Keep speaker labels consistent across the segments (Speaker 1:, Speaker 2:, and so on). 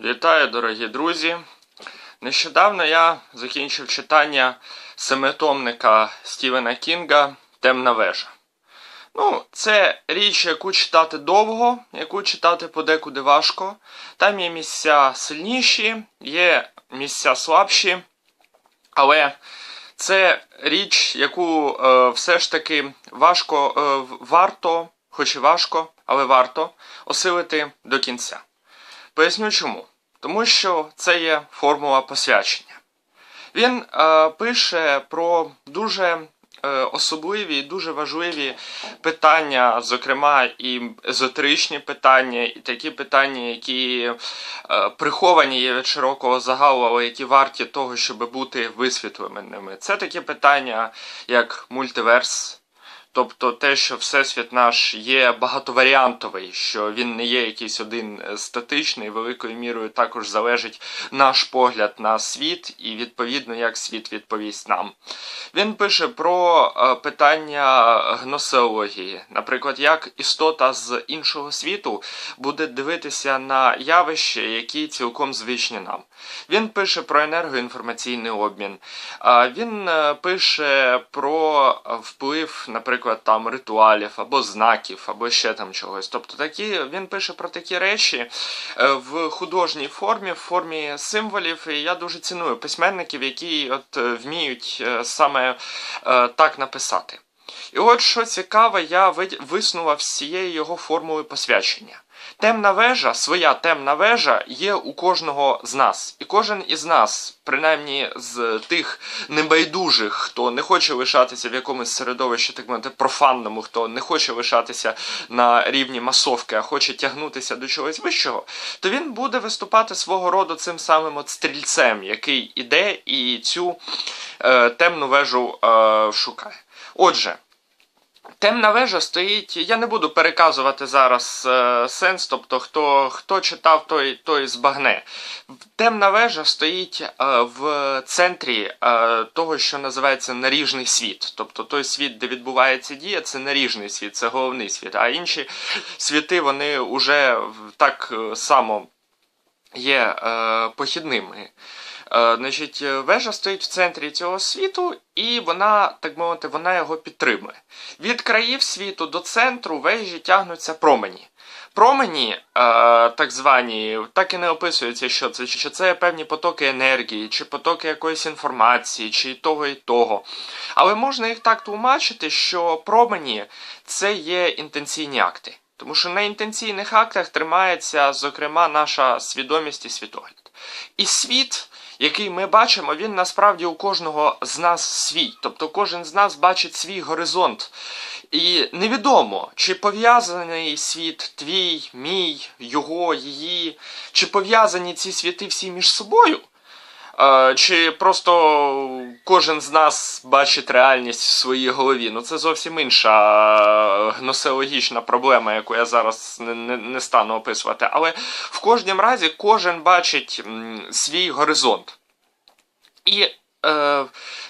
Speaker 1: Вітаю, дорогі друзі! Нещодавно я закінчив читання семитомника Стівена Кінга Темна вежа. Ну, це річ, яку читати довго, яку читати подекуди важко. Там є місця сильніші, є місця слабші, але це річ, яку е, все ж таки важко е, варто, хоч і важко, але варто осилити до кінця. Поясню чому. Тому що це є формула посвячення. Він е, пише про дуже е, особливі і дуже важливі питання, зокрема і езотеричні питання, і такі питання, які е, приховані є від широкого загалу, але які варті того, щоб бути висвітленими. Це такі питання, як мультиверс. Тобто те, що Всесвіт наш є багатоваріантовий, що він не є якийсь один е, статичний, великою мірою також залежить наш погляд на світ і відповідно як світ відповість нам. Він пише про е, питання гносеології, наприклад, як істота з іншого світу буде дивитися на явища, які цілком звичні нам. Він пише про енергоінформаційний обмін, він е, пише про вплив, наприклад наприклад, там ритуалів або знаків, або ще там чогось. Тобто такі, він пише про такі речі е, в художній формі, в формі символів. І я дуже ціную письменників, які от е, вміють е, саме так написати. І от що цікаве, я виснував з цієї його формули посвячення. Темна вежа, своя темна вежа є у кожного з нас. І кожен із нас, принаймні з тих небайдужих, хто не хоче лишатися в якомусь середовищі, так мовити, профанному, хто не хоче лишатися на рівні масовки, а хоче тягнутися до чогось вищого, то він буде виступати свого роду цим самим от стрільцем, який іде і цю е, темну вежу е, шукає. Отже. Темна вежа стоїть. Я не буду переказувати зараз е, сенс, тобто хто хто читав, той той збагне. Темна вежа стоїть е, в центрі е, того, що називається наріжний світ. Тобто той світ, де відбувається дія, це наріжний світ, це головний світ. А інші світи вони вже так е, само є е, похідними. Е, значить, Вежа стоїть в центрі цього світу, і вона, так мовити, вона його підтримує. Від країв світу до центру вежі тягнуться промені. Промені, е, так звані, так і не описується, що це, що це певні потоки енергії, чи потоки якоїсь інформації, чи того і того. Але можна їх так тлумачити, що промені це є інтенційні акти. Тому що на інтенційних актах тримається, зокрема, наша свідомість і світогляд. І світ який ми бачимо, він насправді у кожного з нас свій. Тобто кожен з нас бачить свій горизонт. І невідомо, чи пов'язаний світ твій, мій, його, її, чи пов'язані ці світи всі між собою. Чи просто кожен з нас бачить реальність в своїй голові? Ну це зовсім інша гносеологічна проблема, яку я зараз не, не, не стану описувати. Але в кожнім разі кожен бачить свій горизонт. І е,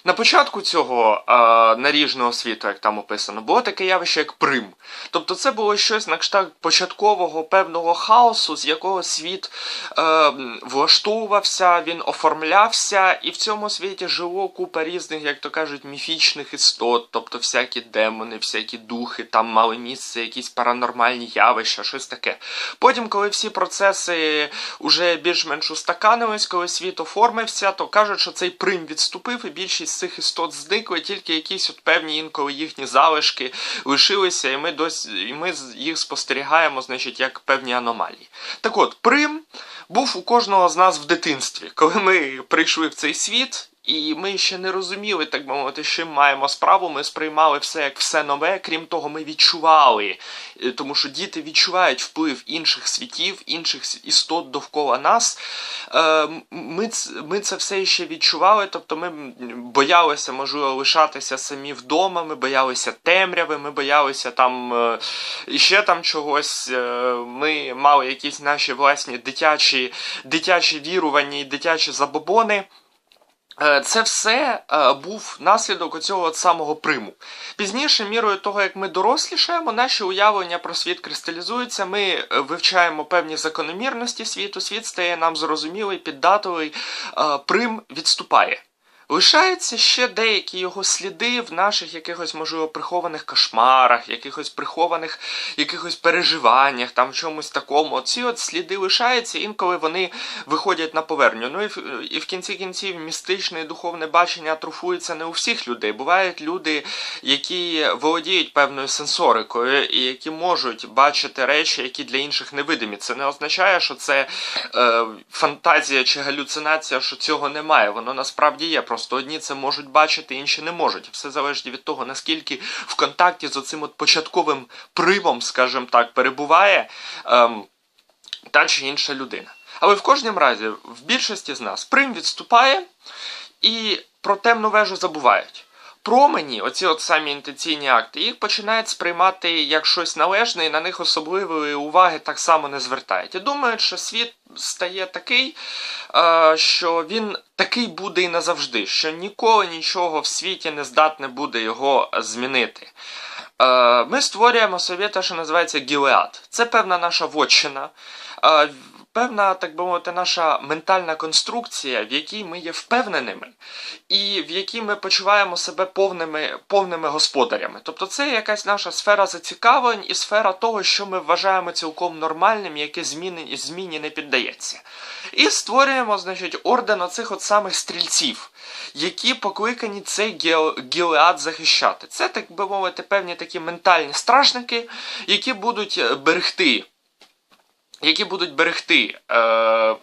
Speaker 1: на початку цього е, наріжного світу, як там описано, було таке явище, як Прим. Тобто це було щось на кшталт початкового певного хаосу, з якого світ е, влаштовувався, він оформлявся, і в цьому світі жило купа різних, як то кажуть, міфічних істот, тобто всякі демони, всякі духи, там мали місце, якісь паранормальні явища, щось таке. Потім, коли всі процеси вже більш-менш устаканились, коли світ оформився, то кажуть, що цей Прим відступив, і більшість цих істот зникли, тільки якісь от певні інколи їхні залишки лишилися, і ми досі і ми їх спостерігаємо, значить, як певні аномалії. Так от, Прим був у кожного з нас в дитинстві, коли ми прийшли в цей світ. І ми ще не розуміли, так би мовити, з чим маємо справу. Ми сприймали все як все нове. Крім того, ми відчували, е, тому що діти відчувають вплив інших світів, інших істот довкола нас. Е, ми ми це все ще відчували. Тобто ми боялися, можливо, лишатися самі вдома. Ми боялися темряви, ми боялися там е, ще там чогось. Ми мали якісь наші власні дитячі, дитячі вірування і дитячі забобони. Е, Це все е, був наслідок оцього от самого приму. Пізніше, мірою того, як ми дорослішаємо, наші уявлення про світ кристалізуються, ми е, вивчаємо певні закономірності світу, світ стає нам зрозумілий, піддатливий, е, прим відступає. Лишаються ще деякі його сліди в наших якихось, можливо, прихованих кошмарах, якихось прихованих якихось переживаннях, там в чомусь такому. Ці от сліди лишаються, інколи вони виходять на поверхню. Ну і в, і в кінці кінців містичне і духовне бачення атрофується не у всіх людей. Бувають люди, які володіють певною сенсорикою і які можуть бачити речі, які для інших невидимі. Це не означає, що це е, фантазія чи галюцинація, що цього немає. Воно насправді є. Одні це можуть бачити, інші не можуть. Все залежить від того, наскільки в контакті з оцим от початковим примом, скажімо так, перебуває ем, та чи інша людина. Але в кожному разі, в більшості з нас прим відступає і про темну вежу забувають. Промені, оці от самі інтенційні акти, їх починають сприймати як щось належне, і на них особливої уваги так само не звертають. І думають, що світ стає такий, е, що він такий буде і назавжди, що ніколи нічого в світі не здатне буде його змінити. Е, Ми створюємо собі те, що називається Гілеад. Це певна наша вотчина. Певна, так би мовити, наша ментальна конструкція, в якій ми є впевненими, і в якій ми почуваємо себе повними, повними господарями. Тобто це якась наша сфера зацікавлень і сфера того, що ми вважаємо цілком нормальним, яке зміни, зміні не піддається. І створюємо, значить, орден оцих от самих стрільців, які покликані цей гіл- гілеад захищати. Це, так би мовити, певні такі ментальні стражники, які будуть е, берегти які будуть берегти е,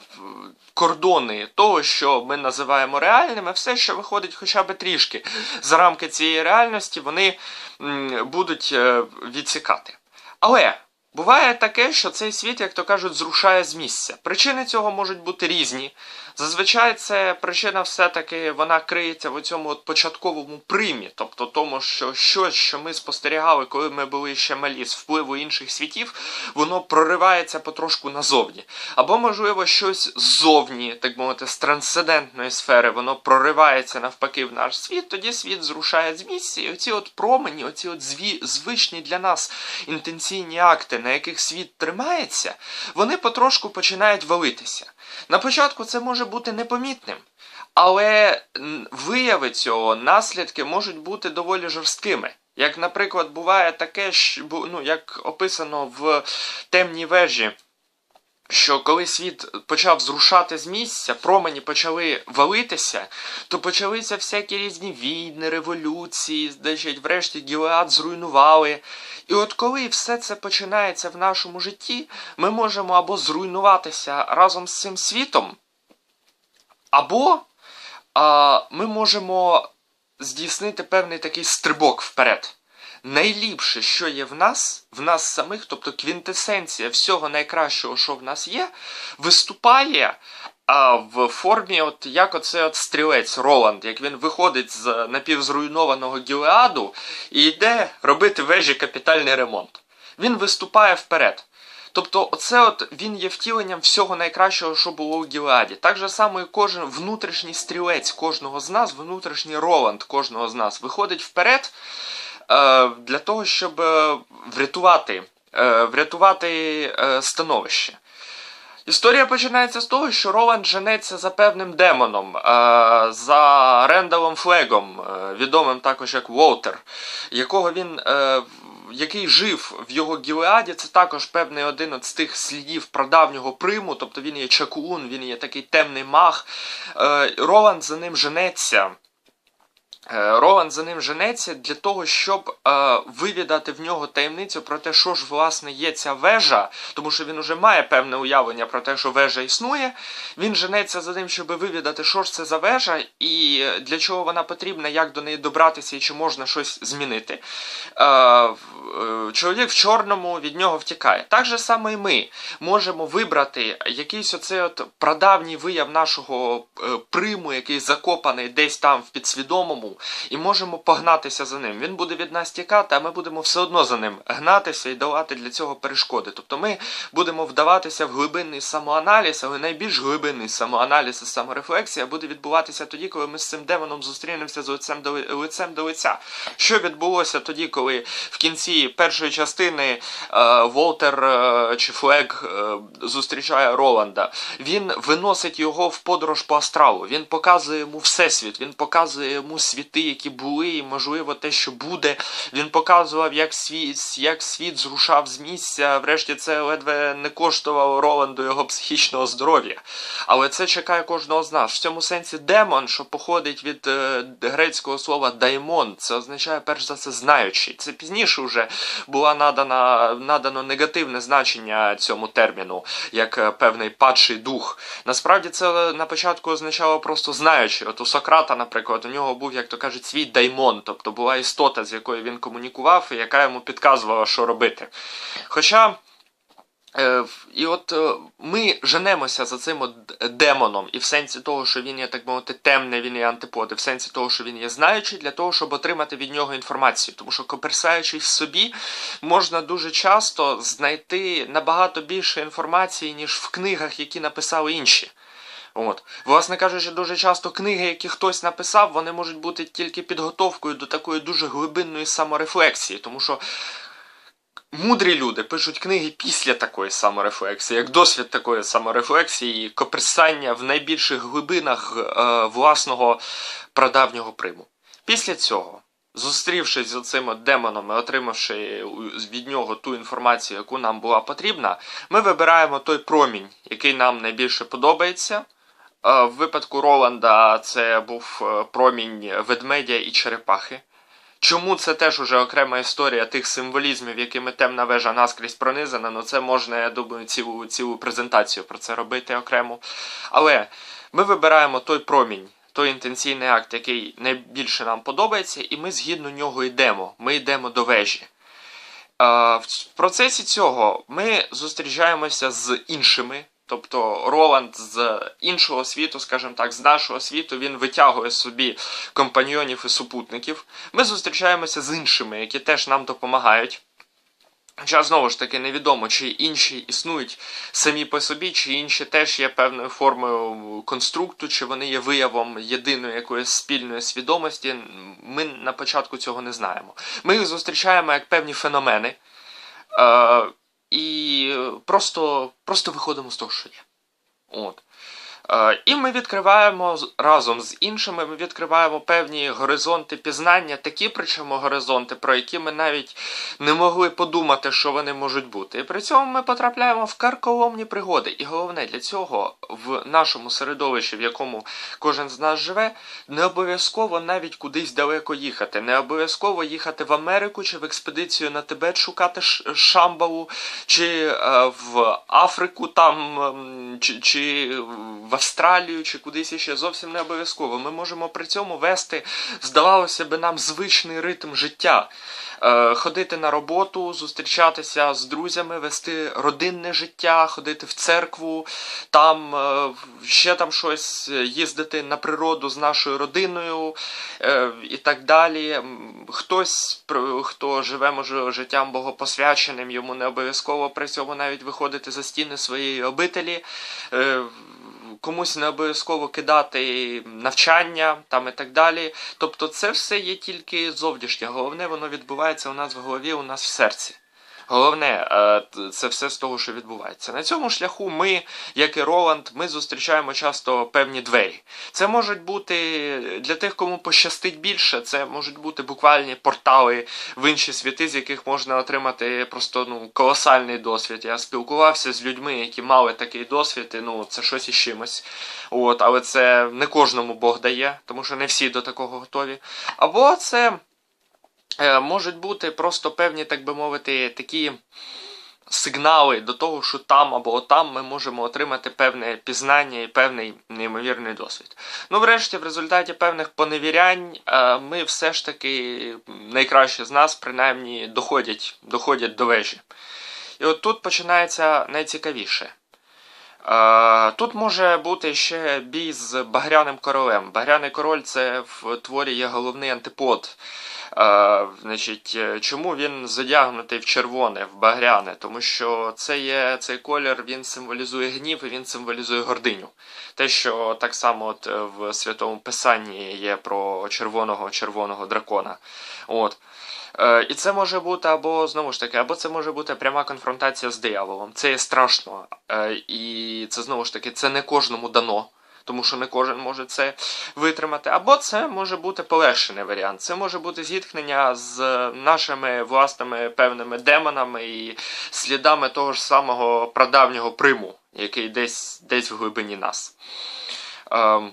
Speaker 1: кордони того, що ми називаємо реальними, все, що виходить хоча б трішки за рамки цієї реальності, вони м, будуть е, відсікати. Але буває таке, що цей світ, як то кажуть, зрушає з місця. Причини цього можуть бути різні. Зазвичай це причина все-таки вона криється в цьому от початковому примі, тобто тому, що щось, що ми спостерігали, коли ми були ще малі з впливу інших світів, воно проривається потрошку назовні. Або, можливо, щось ззовні, так мовити, з трансцендентної сфери, воно проривається навпаки в наш світ, тоді світ зрушає з місця, і оці от промені, оці от зві, звичні для нас інтенційні акти, на яких світ тримається, вони потрошку починають валитися. На початку це може бути непомітним, але вияви цього, наслідки можуть бути доволі жорсткими. Як, наприклад, буває таке, ну, як описано в темній вежі, що коли світ почав зрушати з місця, промені почали валитися, то почалися всякі різні війни, революції, значить, врешті Гілеад зруйнували. І от коли все це починається в нашому житті, ми можемо або зруйнуватися разом з цим світом, або а, ми можемо здійснити певний такий стрибок вперед. Найліпше, що є в нас, в нас самих, тобто квінтесенція всього найкращого, що в нас є, виступає а, в формі, от як оцей от стрілець Роланд, як він виходить з напівзруйнованого Гілеаду і йде робити вежі капітальний ремонт. Він виступає вперед. Тобто, оце от він є втіленням всього найкращого, що було у Гілеаді. Так же само і кожен внутрішній стрілець кожного з нас, внутрішній Роланд кожного з нас виходить вперед е, для того, щоб е, врятувати, е, врятувати становище. Історія починається з того, що Роланд женеться за певним демоном, за Рендалом Флегом, відомим також як Волтер, якого він. Який жив в його Гілеаді, це також певний один з тих слідів прадавнього приму, тобто він є чаклун, він є такий темний маг. Е, Роланд за ним женеться. Е, Роланд за ним женеться для того, щоб е, вивідати в нього таємницю про те, що ж власне є ця вежа, тому що він уже має певне уявлення про те, що вежа існує. Він женеться за ним, щоб вивідати, що ж це за вежа, і для чого вона потрібна, як до неї добратися і чи можна щось змінити. Е, е, чоловік в чорному від нього втікає. Так же саме і ми можемо вибрати якийсь оцей от прадавній вияв нашого е, приму, який закопаний десь там в підсвідомому, і можемо погнатися за ним. Він буде від нас тікати, а ми будемо все одно за ним гнатися і давати для цього перешкоди. Тобто ми будемо вдаватися в глибинний самоаналіз, але найбільш глибинний самоаналіз і саморефлексія буде відбуватися тоді, коли ми з цим демоном зустрінемося з лицем до лицем до лиця. Що відбулося тоді, коли в кінці першої частини е, Волтер е, чи Флег е, зустрічає Роланда? Він виносить його в подорож по астралу. Він показує йому всесвіт, він показує йому світи, які були, і можливо те, що буде. Він показував, як світ, як світ зрушав з місця. Врешті це ледве не коштувало Роланду його психічного здоров'я. Але це чекає кожного з нас. В цьому сенсі демон, що походить від е, грецького слова даймон, це означає перш за все знаючий. Це пізніше вже була надана надано негативне значення цьому терміну, як е, певний падший дух. Насправді це на початку означало просто знаючий. От у Сократа, наприклад, у нього був, як то кажуть, свій даймон, тобто була істота, з якою він комунікував, і яка йому підказувала, що робити. Хоча. Е, і от е, ми женемося за цим демоном, і в сенсі того, що він є, так мовити, темний, він є антиподи, в сенсі того, що він є знаючий, для того, щоб отримати від нього інформацію. Тому що, коперсаючись в собі, можна дуже часто знайти набагато більше інформації, ніж в книгах, які написали інші. От. Власне кажучи, дуже часто книги, які хтось написав, вони можуть бути тільки підготовкою до такої дуже глибинної саморефлексії, тому що мудрі люди пишуть книги після такої саморефлексії, як досвід такої саморефлексії, коперсання в найбільших глибинах е, власного прадавнього приму. Після цього. Зустрівшись з цим демоном і отримавши від нього ту інформацію, яку нам була потрібна, ми вибираємо той промінь, який нам найбільше подобається. В випадку Роланда це був е, промінь ведмедя і черепахи. Чому це теж уже окрема історія тих символізмів, якими темна вежа наскрізь пронизана, ну це можна, я думаю, цілу цілу презентацію про це робити окремо. Але ми вибираємо той промінь, той інтенційний акт, який найбільше нам подобається, і ми згідно нього йдемо. Ми йдемо до вежі. В процесі цього ми зустрічаємося з іншими Тобто Роланд з іншого світу, скажімо так, з нашого світу, він витягує собі компаньйонів і супутників. Ми зустрічаємося з іншими, які теж нам допомагають. Хоча, знову ж таки, невідомо, чи інші існують самі по собі, чи інші теж є певною формою конструкту, чи вони є виявом єдиної якоїсь спільної свідомості. Ми на початку цього не знаємо. Ми їх зустрічаємо як певні феномени. І просто просто виходимо з того, що є. От. Е, і ми відкриваємо разом з іншими, ми відкриваємо певні горизонти пізнання, такі причому горизонти, про які ми навіть не могли подумати, що вони можуть бути. І при цьому ми потрапляємо в карколомні пригоди. І головне для цього в нашому середовищі, в якому кожен з нас живе, не обов'язково навіть кудись далеко їхати. Не обов'язково їхати в Америку чи в експедицію на Тибет шукати Шамбалу, чи е, в Африку там, чи, чи в Австралію чи кудись іще зовсім не обов'язково. Ми можемо при цьому вести, здавалося би, нам звичний ритм життя. Е, ходити на роботу, зустрічатися з друзями, вести родинне життя, ходити в церкву, там е, ще там щось їздити на природу з нашою родиною е, і так далі. Хтось, хто живе, може, життям богопосвяченим, йому не обов'язково при цьому навіть виходити за стіни своєї обителі комусь не обов'язково кидати навчання там і так далі. Тобто це все є тільки зовнішнє. Головне, воно відбувається у нас в голові, у нас в серці. Головне, е, це все з того, що відбувається. На цьому шляху ми, як і Роланд, ми зустрічаємо часто певні двері. Це можуть бути для тих, кому пощастить більше, це можуть бути буквальні портали в інші світи, з яких можна отримати просто ну, колосальний досвід. Я спілкувався з людьми, які мали такий досвід, і ну, це щось із чимось. От, Але це не кожному Бог дає, тому що не всі до такого готові. Або це. Е, можуть бути просто певні, так би мовити, такі сигнали до того, що там або там ми можемо отримати певне пізнання і певний неймовірний досвід. Ну, врешті, в результаті певних поневірянь, е, ми все ж таки найкраще з нас, принаймні, доходять, доходять до вежі. І от тут починається найцікавіше. Е, Тут може бути ще бій з Багряним королем. Багряний король це в творі є головний антипод. Значить, е, Чому він задягнутий в червоне, в багряне? Тому що це є цей колір, він символізує гнів і він символізує гординю. Те, що так само от е, в Святому Писанні є про червоного червоного дракона. От. Е, І це може бути або знову ж таки, або це може бути пряма конфронтація з дияволом. Це є страшно. І це знову ж таки це не кожному дано. Тому що не кожен може це витримати. Або це може бути полегшений варіант. Це може бути зіткнення з нашими власними певними демонами і слідами того ж самого прадавнього приму, який десь десь в глибині нас. Ем,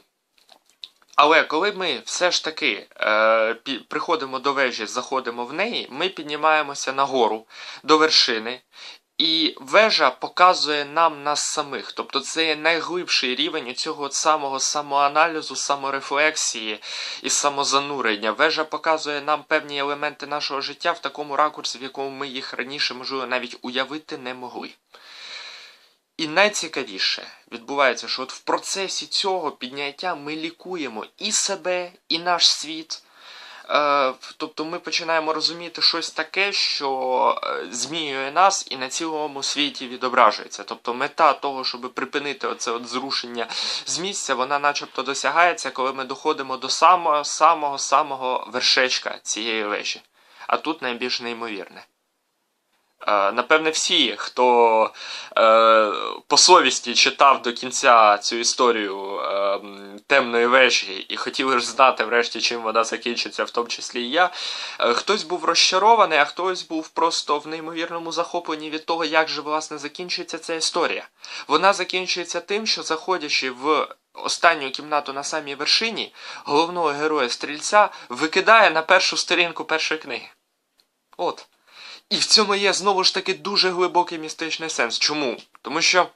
Speaker 1: але коли ми все ж таки е, приходимо до вежі, заходимо в неї, ми піднімаємося нагору до вершини, і вежа показує нам нас самих. Тобто це є найглибший рівень цього самого самоаналізу, саморефлексії і самозанурення. Вежа показує нам певні елементи нашого життя в такому ракурсі, в якому ми їх раніше, можливо, навіть уявити не могли. І найцікавіше відбувається, що от в процесі цього підняття ми лікуємо і себе, і наш світ. Е, тобто ми починаємо розуміти щось таке, що е, змінює нас і на цілому світі відображується. Тобто мета того, щоб припинити оце от зрушення з місця, вона начебто досягається, коли ми доходимо до самого самого самого вершечка цієї вежі. А тут найбільш неймовірне. Е, Напевне, всі, хто е, по совісті читав до кінця цю історію е, темної вежі і хотіли ж знати, врешті, чим вона закінчиться, в тому числі і я. е, Хтось був розчарований, а хтось був просто в неймовірному захопленні від того, як же власне закінчується ця історія. Вона закінчується тим, що заходячи в останню кімнату на самій вершині, головного героя стрільця викидає на першу сторінку першої книги. От. І в цьому є знову ж таки дуже глибокий містичний сенс. Чому? Тому що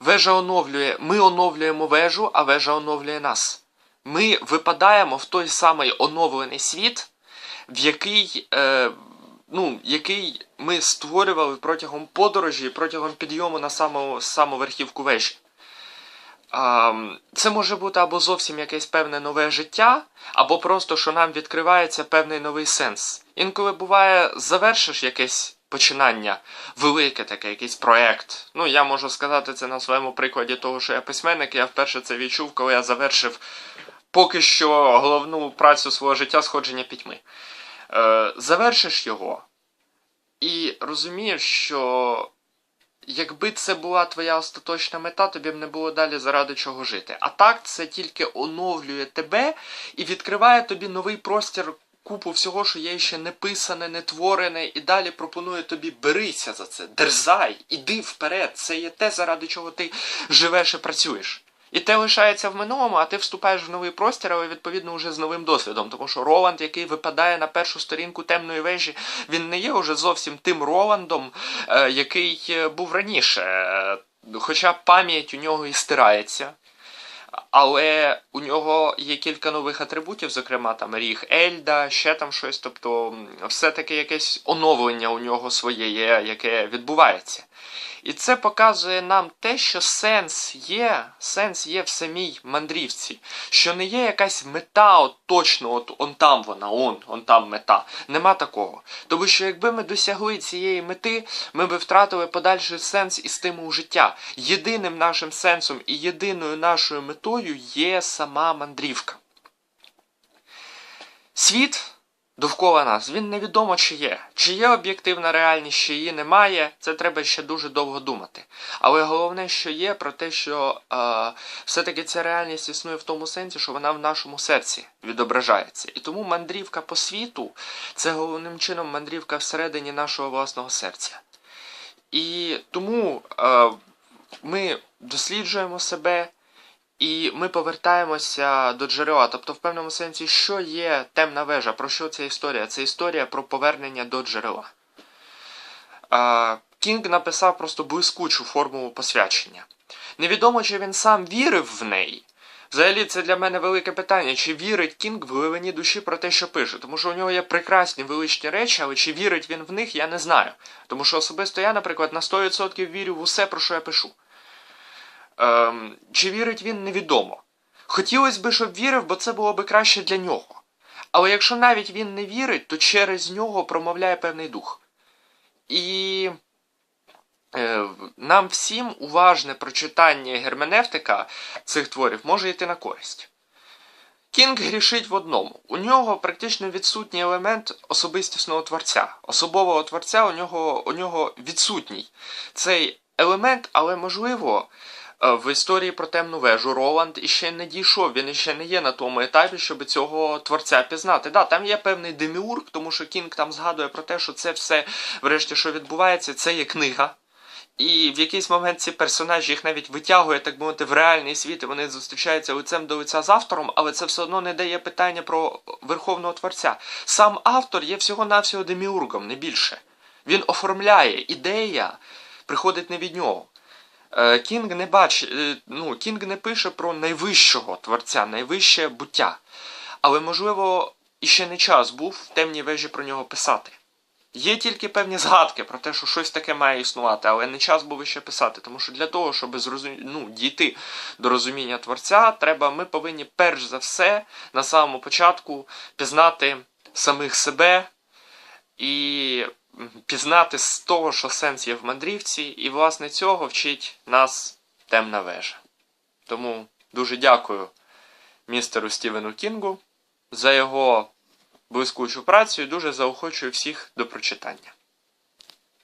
Speaker 1: вежа оновлює, ми оновлюємо вежу, а вежа оновлює нас. Ми випадаємо в той самий оновлений світ, в який, е, ну, який ми створювали протягом подорожі, протягом підйому на саму, саму верхівку вежі. Це може бути або зовсім якесь певне нове життя, або просто що нам відкривається певний новий сенс. Інколи буває, завершиш якесь починання, велике таке, якийсь проект. Ну, я можу сказати це на своєму прикладі того, що я письменник, я вперше це відчув, коли я завершив поки що головну працю свого життя сходження пітьми. Е, завершиш його і розумієш, що якби це була твоя остаточна мета, тобі б не було далі заради чого жити. А так це тільки оновлює тебе і відкриває тобі новий простір, купу всього, що є ще не писане, не творене, і далі пропонує тобі берися за це, дерзай, іди вперед. Це є те, заради чого ти живеш і працюєш. І те лишається в минулому, а ти вступаєш в новий простір, але відповідно вже з новим досвідом. Тому що Роланд, який випадає на першу сторінку темної вежі, він не є вже зовсім тим Роландом, е, який е, був раніше. Хоча пам'ять у нього і стирається. Але у нього є кілька нових атрибутів, зокрема там ріг Ельда, ще там щось. Тобто, все-таки якесь оновлення у нього своє є, яке відбувається. І це показує нам те, що сенс є, сенс є в самій мандрівці, що не є якась мета, от точно, от он там вона, он, он там мета. Нема такого. Тому що якби ми досягли цієї мети, ми би втратили подальший сенс і стимул життя. Єдиним нашим сенсом і єдиною нашою метою є сама мандрівка. Світ довкола нас, він невідомо чи є. Чи є об'єктивна реальність, чи її немає, це треба ще дуже довго думати. Але головне, що є, про те, що е, все-таки ця реальність існує в тому сенсі, що вона в нашому серці відображається. І тому мандрівка по світу це головним чином мандрівка всередині нашого власного серця. І тому е, ми досліджуємо себе. І ми повертаємося до джерела. Тобто, в певному сенсі, що є темна вежа? Про що ця історія? Це історія про повернення до джерела. Кінг написав просто блискучу формулу посвячення. Невідомо, чи він сам вірив в неї. Взагалі, це для мене велике питання, чи вірить Кінг в глибині душі про те, що пише. Тому що у нього є прекрасні величні речі, але чи вірить він в них, я не знаю. Тому що особисто я, наприклад, на 100% вірю в усе, про що я пишу. Ем, чи вірить він, невідомо. Хотілося б, щоб вірив, бо це було б краще для нього. Але якщо навіть він не вірить, то через нього промовляє певний дух. І е, нам всім уважне прочитання герменевтика цих творів може йти на користь. Кінг грішить в одному. У нього практично відсутній елемент особистісного творця. Особового творця у нього, у нього відсутній цей елемент, але можливо. Е, В історії про темну вежу Роланд іще не дійшов, він іще не є на тому етапі, щоб цього творця пізнати. Да, там є певний деміург, тому що Кінг там згадує про те, що це все, врешті, що відбувається, це є книга. І в якийсь момент ці персонажі їх навіть витягує, так мовити, в реальний світ, і вони зустрічаються лицем до лиця з автором, але це все одно не дає питання про верховного творця. Сам автор є всього-навсього деміургом, не більше. Він оформляє ідея, приходить не від нього. Е, Кінг не бачить, е, ну, Кінг не пише про найвищого творця, найвище буття. Але, можливо, іще не час був в темній вежі про нього писати. Є тільки певні згадки про те, що щось таке має існувати, але не час був іще писати. Тому що для того, щоб зрозум... ну, дійти до розуміння творця, треба, ми повинні перш за все на самому початку пізнати самих себе і пізнати з того, що сенс є в мандрівці, і власне цього вчить нас темна вежа. Тому дуже дякую містеру Стівену Кінгу за його блискучу працю і дуже заохочую всіх до прочитання.